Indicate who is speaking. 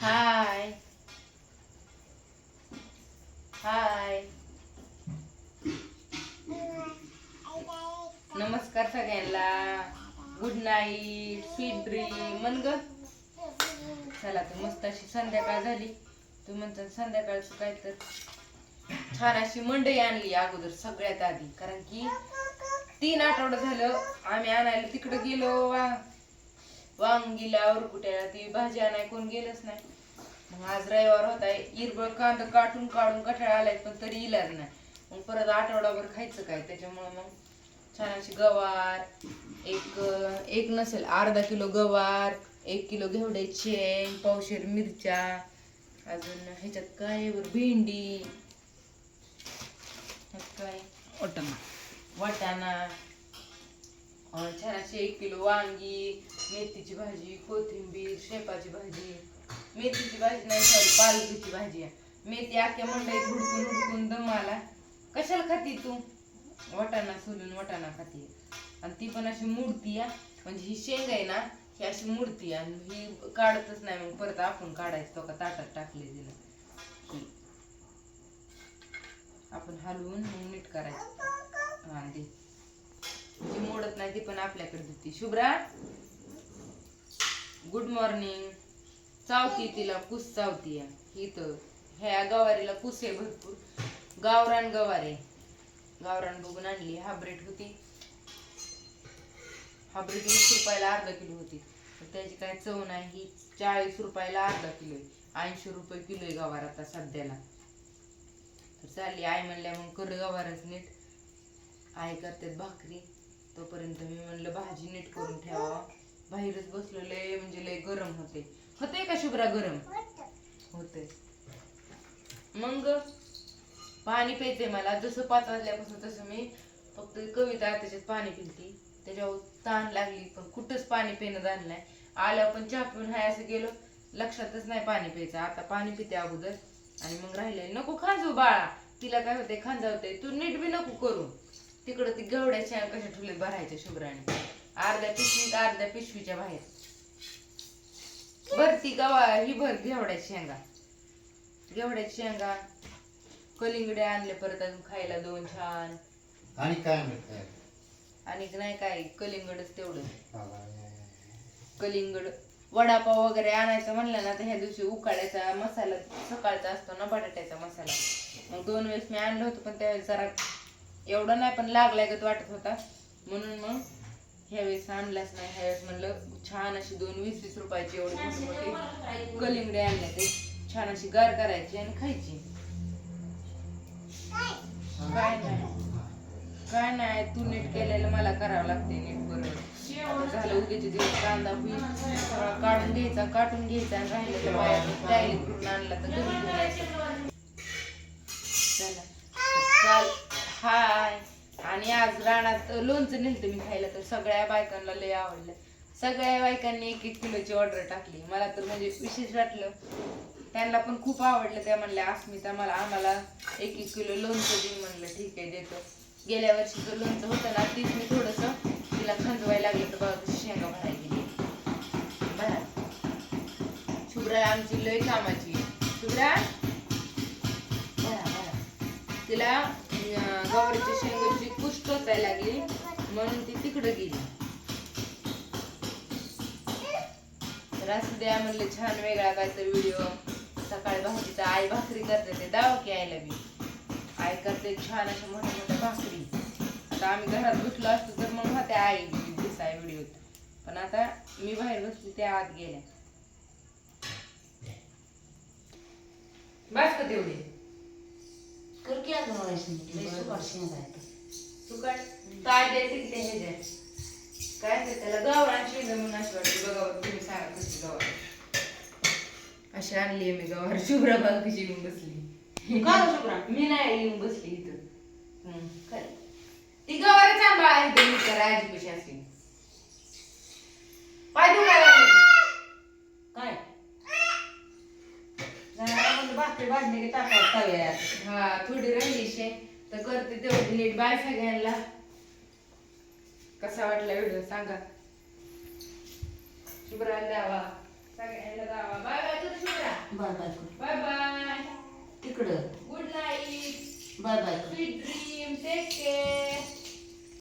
Speaker 1: हाय हाय नमस्कार सगळ्यांना. Good night sweet dream मन ग. चला तर मस्त अशी संध्याकाळ झाली. तू म्हणता संध्याकाळचं काय तर छान अशी मंडई आणली अगोदर सगळ्यात आधी. कारण की तीन आठवडं झालं आम्ही आणायला तिकडं गेलो वा. वांगीला उरकुट्याला ती भाजी आणाय कोण गेलंच नाही. मग आज रविवार होता इरबळ कांदा काटून काढून कठाळा आलाय पण तरी इलाज नाही. मग परत आठवडाभर खायचं काय त्याच्यामुळं मग छान अशी गवार एक एक नसेल अर्धा किलो गवार एक किलो घेवड्याची शेंग पावशेर मिरच्या अजून ह्याच्यात काय बरं, भेंडी काय? वाटाणा. अं, छान अशी एक किलो वांगी मेथीची भाजी कोथिंबीर शेपाची भाजी. मेथीची भाजी नाही सॉरी पालकीची भाजी मेथी आख्या मंडईत हुडकून हुडकून दमाला कशाला खाती तू? वाटाणा सोलून वाटाणा खाती. आणि ती पण अशी मूर्ती आहे. म्हणजे ही शेंग आहे ना ही अशी मूर्ती आहे. आणि ही काढतच नाही मग परत आपण काढायचं. तो का ताटात टाकले तिला ही आपण हलवून मग नीट करायचं. हा दे. जी मोडत नाही ती पण आपल्याकडे देते शुभ्रा गुड मॉर्निंग चावती तिला कुस चावती या तर ह्या गवारीला कुस आहे भरपूर. गावरान गवारे गावरान बघून आणली हायब्रिड होती. हायब्रिड वीस रुपयाला अर्धा किलो होती. तर त्याची काय चव नाही ही चाळीस रुपयाला अर्धा किलो आहे. ऐंशी रुपये किलो आहे गवार आता सध्याला. तर चालली आई म्हणल्या मग कर गवारच नीट. आई करतात भाकरी. तोपर्यंत मी म्हणलं भाजी नीट करून ठेवा. बाहेरच बसलो लय म्हणजे लय गरम होते. होते का शुभ्रा गरम? होते मग पाणी प्यायचंय मला. जसं पाच वाजल्यापासून तसं मी फक्त कविता त्याच्यात पाणी पिलती. त्याच्यावर ताण लागली पण कुठंच पाणी पिणं झालं नाही. आल्यावर पण चहा पिऊन हाय असं गेलो. लक्षातच नाही पाणी प्यायचं. आता पाणी पिते अगोदर. आणि मग राहिले नको खांजू बाळा. तिला काय होते खांजावते तू नीट बी नको करू. तिकडं ती गवड्याच्या कशा ठुले भरायच्या शुभ्राने. अर्ध्या पिशवीत अर्ध्या पिशवीच्या बाहेर. भर ती गवा ही भर घेवड्याची शेंगा. घेवड्याची शेंगा कलिंगडे आणले परत अजून खायला दोन छान.
Speaker 2: आणि काय
Speaker 1: आणि नाही काय कलिंगडच तेवढं. कलिंगड वडापाव वगैरे आणायचं म्हणलं ना तर ह्या दिवशी उकाळ्याचा मसाला सकाळचा असतो ना बटाट्याचा मसाला. मग दोन वेळेस मी आणलं होतं पण त्यावेळेस जरा एवढं नाही पण लागल्यागत वाटत होता. म्हणून मग ह्यावेळेस आणलाच नाही. ह्यावेळेस म्हणलं छान अशी दोन वीस वीस रुपयाची एवढी मोठी मोठी कलिंगडे आणले ते. छान अशी गार करायची आणि खायची. काय नाही. काय नाही तू नीट केलेलं मला करावं लागते नीट बरोबर. झालं उद्याचे दिवस कांदा होईल. काढून घ्यायचा काटून घ्यायचा आणि राहिलं तर बाहेर डायरेक्ट आणला तर घरी घेऊन यायचं चला चाल हाय. आणि आज राणात लोणचं नेलतं मी खायला तर सगळ्या बायकांना लय आवडलं. सगळ्या बायकांनी एक एक किलोची ऑर्डर टाकली. मला तर म्हणजे विशेष वाटलं. त्यांना पण खूप आवडलं. त्या म्हणल्या अस्मिता मला आम्हाला एक एक किलो लोणचं दे म्हणलं. ठीक आहे देतो. गेल्या वर्षीचं लोणचं होतं ना तीच मी थोडंसं तिला खंजवायला लागलं तर बघा शेंगा भरायला गेली. भरा शुभ्रा आमची लय कामाची शुभ्रा? भरा भरा तिला गवळीच्या शेंगाची कुष्ट टोचायला लागली म्हणून ती तिकडं गेली. तर असं द्या म्हणले छान वेगळा काहीतरी व्हिडिओ सकाळी भाकरीचा आई भाकरी करते ते दाव की आईला आई करते छान अशा मोठ्या मोठ्या भाकरी. आता आम्ही घरात बसलो असतो तर मग होत्या आई दिसाय व्हिडिओत पण आता मी बाहेर बसली त्या आत गेल्या. बस का तेवढी.
Speaker 3: कर की अगं वळायची लई शेंगा आहेत.
Speaker 1: सुकट काय द्यायचं ते हे द्या काय ते त्याला गव्हाण शिंग म्हणून अशी वाटते. बघा बघा तुम्ही सांगा कशी गव्हाण अशी आणली मी गव्हाण शुभ्रा बाग कशी येऊन बसली.
Speaker 3: का गं शुभ्रा?
Speaker 1: मी नाही येऊन बसली इथं. हम्म, काय? ती गवार सांभाळा इथं मी तर आजी कशी असली पाय दुखायला लागले.
Speaker 3: काय जरा म्हणलं भाकरी भाजली की टाकावं तव्यात.
Speaker 1: हा थोडी राहिली शे तर करते तेवढी नीट बाय सगळ्यांना कसा वाटला व्हिडिओ सांगा. शुभ्रा द्यावा सगळ्यांना द्यावा बाय बाय तुझं शुभ्रा.
Speaker 3: बाय बाय कर.
Speaker 1: Bye bye.
Speaker 3: तिकडं
Speaker 1: गुड नाईट
Speaker 3: बाय बाय कर.
Speaker 1: Sweet dream take care